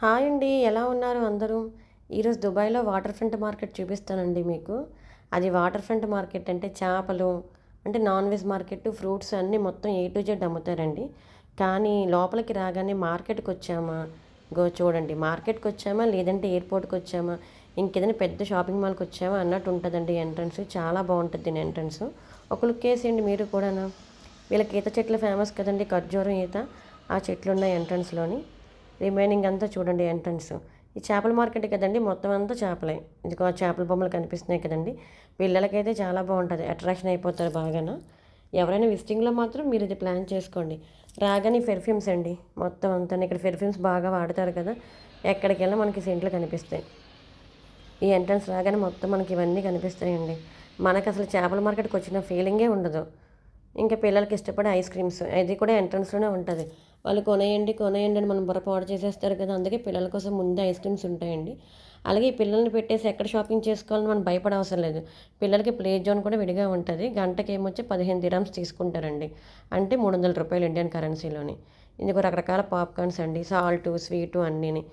Hi అండి ఎలా ఉన్నారు అందరూ? ఈరోజు దుబాయ్లో వాటర్ ఫ్రంట్ మార్కెట్ చూపిస్తానండి మీకు. అది వాటర్ ఫ్రంట్ మార్కెట్ అంటే చేపలు అంటే నాన్ వెజ్ మార్కెట్ ఫ్రూట్స్ అన్నీ మొత్తం ఏ టు జెడ్ అమ్ముతారండి. కానీ లోపలికి రాగానే మార్కెట్కి వచ్చామా? గో చూడండి మార్కెట్కి వచ్చామా? లేదంటే ఎయిర్పోర్ట్కి వచ్చామా? ఇంకేదైనా పెద్ద షాపింగ్ మాల్కి వచ్చామా? అన్నట్టు ఉంటుందండి ఎంట్రన్స్. చాలా బాగుంటుంది దీని ఎంట్రన్స్. ఒక లుక్ వేసేయండి మీరు కూడానా. వీళ్ళకి ఈత చెట్లు ఫేమస్ కదండి ఖర్జూరం ఈత. ఆ చెట్లు ఉన్నాయి ఎంట్రన్స్లోని. రిమైనింగ్ అంతా చూడండి ఎంట్రన్స్. ఈ చేపల మార్కెట్ కదండి మొత్తం అంతా చేపలే. ఇదిగో ఆ చేపల బొమ్మలు కనిపిస్తున్నాయి కదండి. పిల్లలకైతే చాలా బాగుంటుంది అట్రాక్షన్ అయిపోతారు బాగాను. ఎవరైనా విజిటింగ్లో మాత్రం మీరు ఇది ప్లాన్ చేసుకోండి. రాగానే పెర్ఫ్యూమ్స్ అండి మొత్తం అంతా. ఇక్కడ పెర్ఫ్యూమ్స్ బాగా వాడతారు కదా ఎక్కడికి వెళ్ళినా మనకి సెంట్లు కనిపిస్తాయి. ఈ ఎంట్రన్స్ రాగానే మొత్తం మనకి ఇవన్నీ కనిపిస్తాయండి. మనకు అసలు చేపల మార్కెట్కి వచ్చిన ఫీలింగే ఉండదు. ఇంకా పిల్లలకి ఇష్టపడే ఐస్ క్రీమ్స్ అది కూడా ఎంట్రన్స్లోనే ఉంటుంది. వాళ్ళు కొనేయండి కొనేయండి అని మనం పొరపాటు చేసేస్తారు కదా. అందుకే పిల్లల కోసం ముందే ఐస్ క్రీమ్స్ ఉంటాయండి. అలాగే ఈ పిల్లల్ని పెట్టేసి ఎక్కడ షాపింగ్ చేసుకోవాలని మనం భయపడవసరం లేదు. పిల్లలకి ప్లే జోన్ కూడా విడిగా ఉంటుంది. గంటకి ఏమొచ్చి పదిహేను దిరామ్స్ తీసుకుంటారండి. అంటే మూడు వందల రూపాయలు ఇండియన్ కరెన్సీలోని. ఇందుకు రకరకాల పాప్కార్న్స్ అండి సాల్ట్ స్వీటు అన్నీని.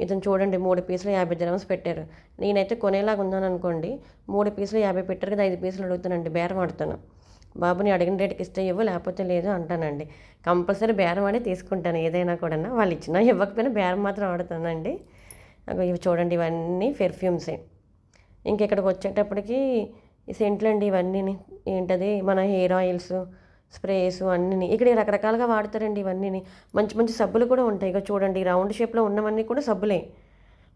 ఇతను చూడండి మూడు పీసులు యాభై గ్రామ్స్ పెట్టారు. నేనైతే కొనేలాగా ఉన్నాను అనుకోండి మూడు పీసులు యాభై పెట్టారు కదా ఐదు పీసులు అడుగుతానండి బేరం ఆడుతాను. బాబుని అడిగిన రేటుకి ఇస్తే ఇవ్వు లేకపోతే లేదు అంటానండి. కంపల్సరీ బేరం ఆడి తీసుకుంటాను ఏదైనా కూడా వాళ్ళు ఇచ్చినా ఇవ్వకపోయినా బేరం మాత్రం ఆడుతానండి ఇవి చూడండి ఇవన్నీ పెర్ఫ్యూమ్సే ఇంక ఇక్కడికి వచ్చేటప్పటికి ఈ సెంట్లు అండి ఇవన్నీ ఏంటది? మన హెయిర్ ఆయిల్స్ స్ప్రేస్ అన్నీ ఇక్కడ రకరకాలుగా వాడతారండి ఇవన్నీ మంచి మంచి సబ్బులు కూడా ఉంటాయి. ఇక చూడండి రౌండ్ షేప్లో ఉన్నవన్నీ కూడా సబ్బులే.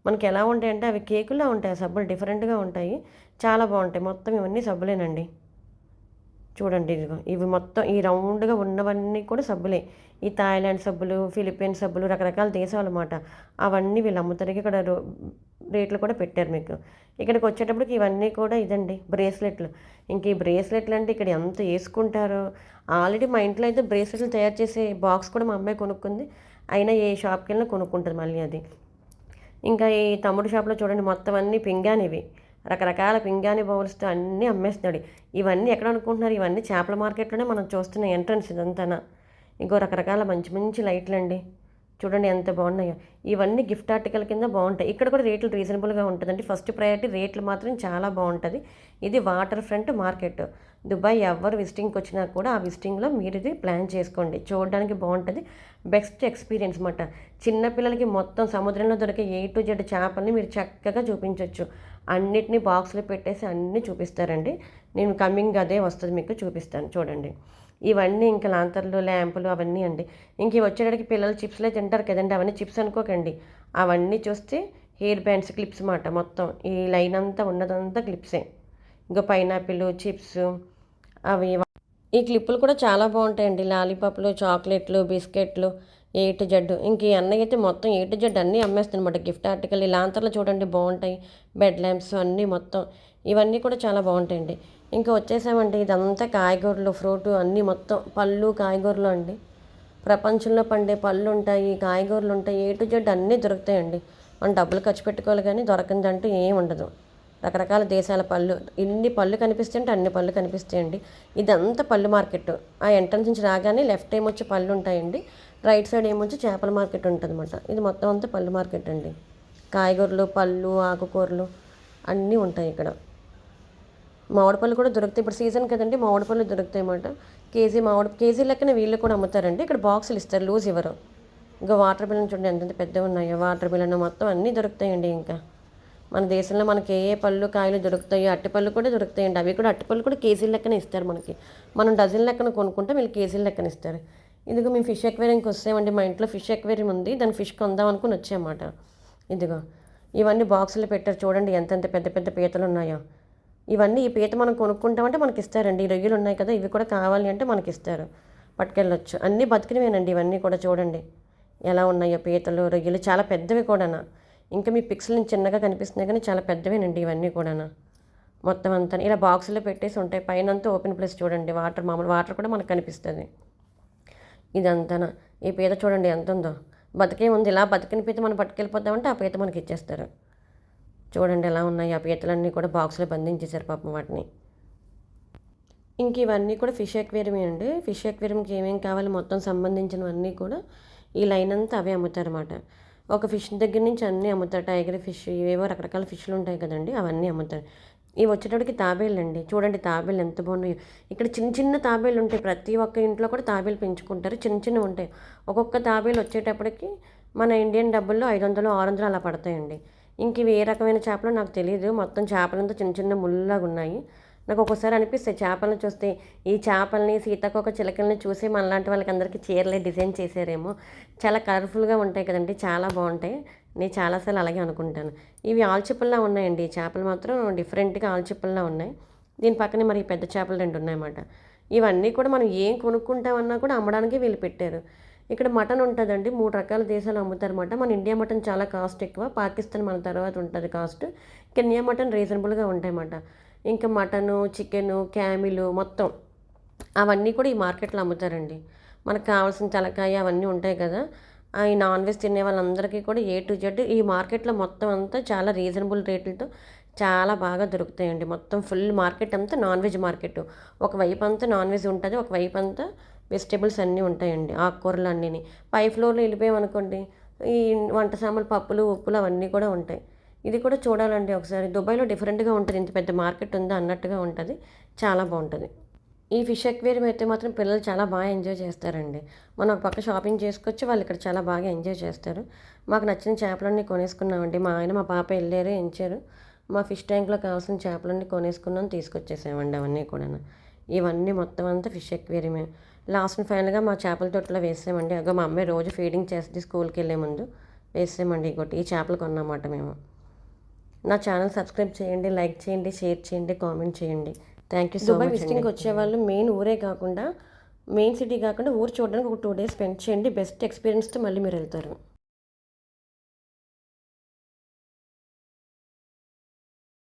మనకి ఎలా ఉంటాయంటే అవి కేకులా ఉంటాయి ఆ సబ్బులు డిఫరెంట్గా ఉంటాయి. చాలా బాగుంటాయి. మొత్తం ఇవన్నీ సబ్బులేనండి. చూడండి ఇదిగో. ఇవి మొత్తం ఈ రౌండ్గా ఉన్నవన్నీ కూడా సబ్బులే. ఈ థాయిలాండ్ సబ్బులు ఫిలిప్పీన్స్ సబ్బులు రకరకాల దేశాలు అన్నమాట. అవన్నీ వీళ్ళు అమ్ముతారు ఇక్కడ రో- రేట్లు కూడా పెట్టారు మీకు. ఇక్కడికి వచ్చేటప్పటికి ఇవన్నీ కూడా ఇదండి బ్రేస్లెట్లు. ఇంక ఈ బ్రేస్లెట్లు అంటే ఇక్కడ ఎంత వేసుకుంటారో ఆల్రెడీ మా ఇంట్లో అయితే బ్రేస్లెట్లు తయారు చేసే బాక్స్ కూడా మా అమ్మాయి కొనుక్కుంది. అయినా ఏ షాప్కి వెళ్ళినా కొనుక్కుంటుంది మళ్ళీ అది. ఇంకా ఈ తమ్ముడు షాప్లో చూడండి మొత్తం అన్నీ పింగానివి రకరకాల పింగాని బౌల్స్తో అన్నీ అమ్మేస్తున్నాడు. ఇవన్నీ ఎక్కడ అనుకుంటున్నారు? ఇవన్నీ చేపల మార్కెట్లోనే మనం చూస్తున్న ఎంట్రన్స్ ఇదంతా ఇంకో రకరకాల మంచి మంచి లైట్లు అండి. చూడండి ఎంత బాగున్నాయో. ఇవన్నీ గిఫ్ట్ ఆర్టికల్ కింద బాగుంటాయి. ఇక్కడ కూడా రేట్లు రీజనబుల్గా ఉంటుందండి. ఫస్ట్ ప్రయారిటీ రేట్లు మాత్రం చాలా బాగుంటుంది. ఇది వాటర్ ఫ్రంట్ మార్కెట్. దుబాయ్ ఎవరు విజిటింగ్కి వచ్చినా కూడా ఆ విజిటింగ్లో మీరు ఇది ప్లాన్ చేసుకోండి. చూడడానికి బాగుంటుంది. బెస్ట్ ఎక్స్పీరియన్స్ అనమాట చిన్నపిల్లలకి మొత్తం సముద్రంలో దొరికే ఏ టు జెడ్ చేపల్ని మీరు చక్కగా చూపించవచ్చు అన్నిటినీ బాక్స్లో పెట్టేసి అన్నీ చూపిస్తారండి. నేను కమింగ్ అదే వస్తుంది మీకు చూపిస్తాను. చూడండి. ఇవన్నీ ఇంకా లాంతర్లు ల్యాంపులు అవన్నీ అండి. ఇంక ఇవి వచ్చేటప్పటికి పిల్లలు చిప్స్లే తింటారు కదండి. అవన్నీ చిప్స్ అనుకోకండి. అవన్నీ చూస్తే హెయిర్ బ్యాండ్స్ క్లిప్స్ మాట మొత్తం. ఈ లైన్ అంతా ఉన్నదంతా క్లిప్సే. ఇంకా పైనాపిల్ చిప్స్ అవి ఈ క్లిప్పులు కూడా చాలా బాగుంటాయండి. లాలీపాప్లు చాక్లెట్లు బిస్కెట్లు ఏ టు జెడ్. ఇంక ఈ అన్నయ్య అయితే మొత్తం ఏ టు జెడ్ అన్నీ అమ్మేస్తానమాట గిఫ్ట్ ఆర్టికల్ ఈ లాంతర్లు చూడండి బాగుంటాయి. బెడ్ ల్యాంప్స్ అన్నీ మొత్తం ఇవన్నీ కూడా చాలా బాగుంటాయండి. ఇంకా వచ్చేసామండి ఇదంతా కాయగూరలు ఫ్రూట్ అన్నీ మొత్తం పళ్ళు కాయగూరలు అండి. ప్రపంచంలో పండే పళ్ళు ఉంటాయి కాయగూరలు ఉంటాయి ఏ టు జెడ్ అన్నీ దొరుకుతాయండి. మనం డబ్బులు ఖర్చు పెట్టుకోవాలి కానీ దొరకందంటూ ఏం ఉండదు. రకరకాల దేశాల పళ్ళు ఇన్ని పళ్ళు కనిపిస్తుంటే అన్ని పళ్ళు కనిపిస్తాయండి. ఇదంతా పళ్ళు మార్కెట్ ఆ ఎంట్రన్స్ నుంచి రాగానే లెఫ్ట్ ఏమో వచ్చి పళ్ళు ఉంటాయండి. రైట్ సైడ్ ఏమొచ్చి చేపల మార్కెట్ ఉంటుంది అనమాట ఇది మొత్తం అంతా పళ్ళు మార్కెట్ అండి. కాయగూరలు పళ్ళు ఆకుకూరలు అన్నీ ఉంటాయి ఇక్కడ. మామిడి పళ్ళు కూడా దొరుకుతాయి. ఇప్పుడు సీజన్ కదండి మామిడి పళ్ళు దొరుకుతాయి అన్నమాట. కేజీ మామిడి కేజీ లెక్కన వీళ్ళు కూడా అమ్ముతారండి. ఇక్కడ బాక్సులు ఇస్తారు లూజ్ ఇవ్వరు ఇంకా వాటర్ బిల్లన్ చూడండి ఎంత పెద్దవి ఉన్నాయో. వాటర్ బిల్లన్ మొత్తం అన్నీ దొరుకుతాయండి ఇంకా. మన దేశంలో మనకి ఏ ఏ పళ్ళు కాయలు దొరుకుతాయో అట్టిపళ్ళు కూడా దొరుకుతాయండి. అవి కూడా అట్టిపళ్ళు కూడా కేజీల లెక్కన ఇస్తారు మనకి. మనం డజన్ లెక్కన కొనుక్కుంటే వీళ్ళు కేజీల లెక్కన ఇస్తారు. ఇదిగో మేము ఫిష్ ఎక్వేరియంకి వస్తామండి. మా ఇంట్లో ఫిష్ ఎక్వేరియం ఉంది. దాని ఫిష్ కొందాం అనుకుని వచ్చామాట. ఇదిగో ఇవన్నీ బాక్సులు పెట్టారు చూడండి ఎంతెంత పెద్ద పెద్ద పీతలు ఉన్నాయో. ఇవన్నీ ఈ పీత మనం కొనుక్కుంటామంటే మనకి ఇస్తారండి ఈ రొయ్యలు ఉన్నాయి కదా ఇవి కూడా కావాలి అంటే మనకి ఇస్తారు పట్టుకెళ్ళొచ్చు. అన్నీ బతికినవేనండి ఇవన్నీ కూడా చూడండి. ఎలా ఉన్నాయో పీతలు రొయ్యలు. చాలా పెద్దవి కూడానా. ఇంకా మీ పిక్స్లు చిన్నగా కనిపిస్తున్నాయి కానీ చాలా పెద్దవేనండి ఇవన్నీ కూడానా. మొత్తం అంతా ఇలా బాక్సులో పెట్టేసి ఉంటాయి. పైన అంతా ఓపెన్ ప్లేస్ చూడండి. వాటర్ మామూలు వాటర్ కూడా మనకు కనిపిస్తుంది. ఇదంతా ఈ పీత చూడండి ఎంత ఉందో బతికే ఉంది ఇలా బతికిన పీత మనం పట్టుకెళ్ళిపోతామంటే ఆ పీత మనకి ఇచ్చేస్తారు. చూడండి ఎలా ఉన్నాయి ఆ పీతలన్నీ కూడా బాక్స్లో బంధించేశారు పాపం వాటిని. ఇంక ఇవన్నీ కూడా ఫిష్ ఎక్వేరియం అండి. ఫిష్ ఎక్వేరియంకి ఏమేమి కావాలి మొత్తం సంబంధించినవన్నీ కూడా ఈ లైన్ అంతా అవే అమ్ముతారన్నమాట. ఒక ఫిష్ దగ్గర నుంచి అన్నీ అమ్ముతారు. టైగర్ ఫిష్ ఏవో రకరకాల ఫిష్లు ఉంటాయి కదండి అవన్నీ అమ్ముతారు. ఇవి వచ్చేటప్పటికి తాబేళ్ళు అండి. చూడండి తాబేళ్ళు ఎంత బాగున్నాయో. ఇక్కడ చిన్న చిన్న తాబేళ్ళు ఉంటాయి. ప్రతి ఒక్క ఇంట్లో కూడా తాబేలు పెంచుకుంటారు. చిన్న చిన్నవి ఉంటాయి. ఒక్కొక్క తాబేలు వచ్చేటప్పటికి మన ఇండియన్ డబ్బుల్లో ఐదు వందలు ఆరు వందలు అలా పడతాయండి. ఇంక ఇవి ఏ రకమైన చేపలు నాకు తెలియదు మొత్తం చేపలంతా చిన్న చిన్న ముళ్ళలాగా ఉన్నాయి. నాకు ఒక్కోసారి అనిపిస్తాయి చేపలను చూస్తే. ఈ చేపల్ని సీతాకోక చిలకల్ని చూసి మనలాంటి వాళ్ళకి అందరికీ చీరలే డిజైన్ చేశారేమో. చాలా కలర్ఫుల్గా ఉంటాయి కదండి. చాలా బాగుంటాయి. నేను చాలాసార్లు అలాగే అనుకుంటాను. ఇవి ఆల్చిప్పల్లా ఉన్నాయండి. ఈ చేపలు మాత్రం డిఫరెంట్గా ఆల్చిప్పల్లా ఉన్నాయి. దీని పక్కనే మరి పెద్ద చేపలు రెండు ఉన్నాయన్నమాట. ఇవన్నీ కూడా మనం ఏం కొనుక్కుంటామన్నా కూడా అమ్మడానికి వీళ్ళు పెట్టారు. ఇక్కడ మటన్ ఉంటుందండి. మూడు రకాల దేశాలు అమ్ముతారన్నమాట. మన ఇండియా మటన్ చాలా కాస్ట్ ఎక్కువ. పాకిస్తాన్ మన తర్వాత ఉంటుంది కాస్ట్. కెన్యా మటన్ రీజనబుల్గా ఉంటాయన్నమాట. ఇంకా మటను చికెను క్యామిలు మొత్తం అవన్నీ కూడా ఈ మార్కెట్లో అమ్ముతారండి. మనకు కావాల్సిన తలకాయ అవన్నీ ఉంటాయి కదా. ఈ నాన్ వెజ్ తినే వాళ్ళందరికీ కూడా ఏ టు జెడ్ ఈ మార్కెట్లో మొత్తం అంతా చాలా రీజనబుల్ రేట్లతో చాలా బాగా దొరుకుతాయండి. మొత్తం ఫుల్ మార్కెట్ అంతా నాన్ వెజ్ మార్కెట్. ఒకవైపు అంతా నాన్ వెజ్ ఉంటుంది ఒకవైపు అంతా వెజిటేబుల్స్ అన్నీ ఉంటాయండి ఆకుకూరలు అన్నీ పై ఫ్లోర్లో వెళ్ళిపోయామనుకోండి ఈ వంట సామాన్లు పప్పులు ఉప్పులు అవన్నీ కూడా ఉంటాయి. ఇది కూడా చూడాలండి ఒకసారి. దుబాయ్లో డిఫరెంట్గా ఉంటుంది ఇంత పెద్ద మార్కెట్ ఉందా అన్నట్టుగా ఉంటుంది. చాలా బాగుంటుంది. ఈ ఫిష్ అక్వేరియం అయితే మాత్రం పిల్లలు చాలా బాగా ఎంజాయ్ చేస్తారండి. మనం ఒక పక్క షాపింగ్ చేసుకొచ్చి వాళ్ళు ఇక్కడ చాలా బాగా ఎంజాయ్ చేస్తారు. మాకు నచ్చిన చేపలన్నీ కొనేసుకున్నామండి. మా ఆయన మా పాప వెళ్ళారు ఎంచారు. మా ఫిష్ ట్యాంక్లో కావాల్సిన చేపలన్నీ కొనేసుకున్నాం తీసుకొచ్చేసామండి అవన్నీ కూడా ఇవన్నీ మొత్తం అంతా ఫిష్ అక్వేరియమే లాస్ట్ ఫైనల్గా మా చేపల తొట్టులో వేసామండి. అగో మా అమ్మాయి రోజు ఫీడింగ్ చేస్తుంది స్కూల్కి వెళ్ళే ముందు. వేసామండి ఇంకోటి ఈ చేపలు కొన్నామాట మేము. నా ఛానల్ సబ్స్క్రైబ్ చేయండి లైక్ చేయండి షేర్ చేయండి కామెంట్ చేయండి. థ్యాంక్ యూ సో మచ్ విజిటింగ్కి వచ్చేవాళ్ళు మెయిన్ ఊరే కాకుండా మెయిన్ సిటీ కాకుండా ఊరు చూడడానికి ఒక టూ డేస్ స్పెండ్ చేయండి. బెస్ట్ ఎక్స్పీరియన్స్తో మళ్ళీ మీరు వెళ్తారు.